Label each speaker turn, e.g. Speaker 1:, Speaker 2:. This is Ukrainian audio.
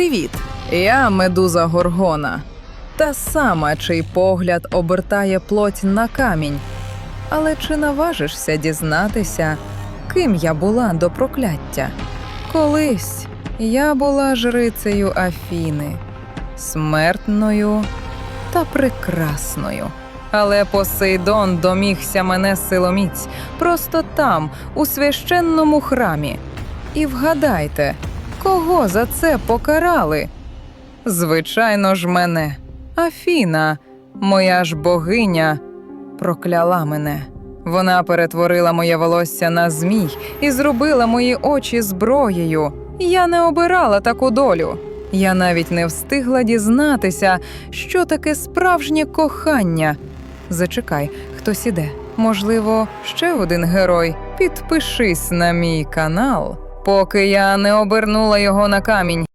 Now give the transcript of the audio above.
Speaker 1: Привіт! Я медуза Горгона. Та сама, чий погляд обертає плоть на камінь. Але чи наважишся дізнатися, ким я була до прокляття? Колись я була жрицею Афіни, смертною та прекрасною. Але Посейдон домігся мене силоміць просто там, у священному храмі. І вгадайте, кого за це покарали? Звичайно ж, мене. Афіна, моя ж богиня, прокляла мене. Вона перетворила моє волосся на змій і зробила мої очі зброєю. Я не обирала таку долю. Я навіть не встигла дізнатися, що таке справжнє кохання. Зачекай, хтось іде. Можливо, ще один герой. Підпишись на мій канал, поки я не обернула його на камінь.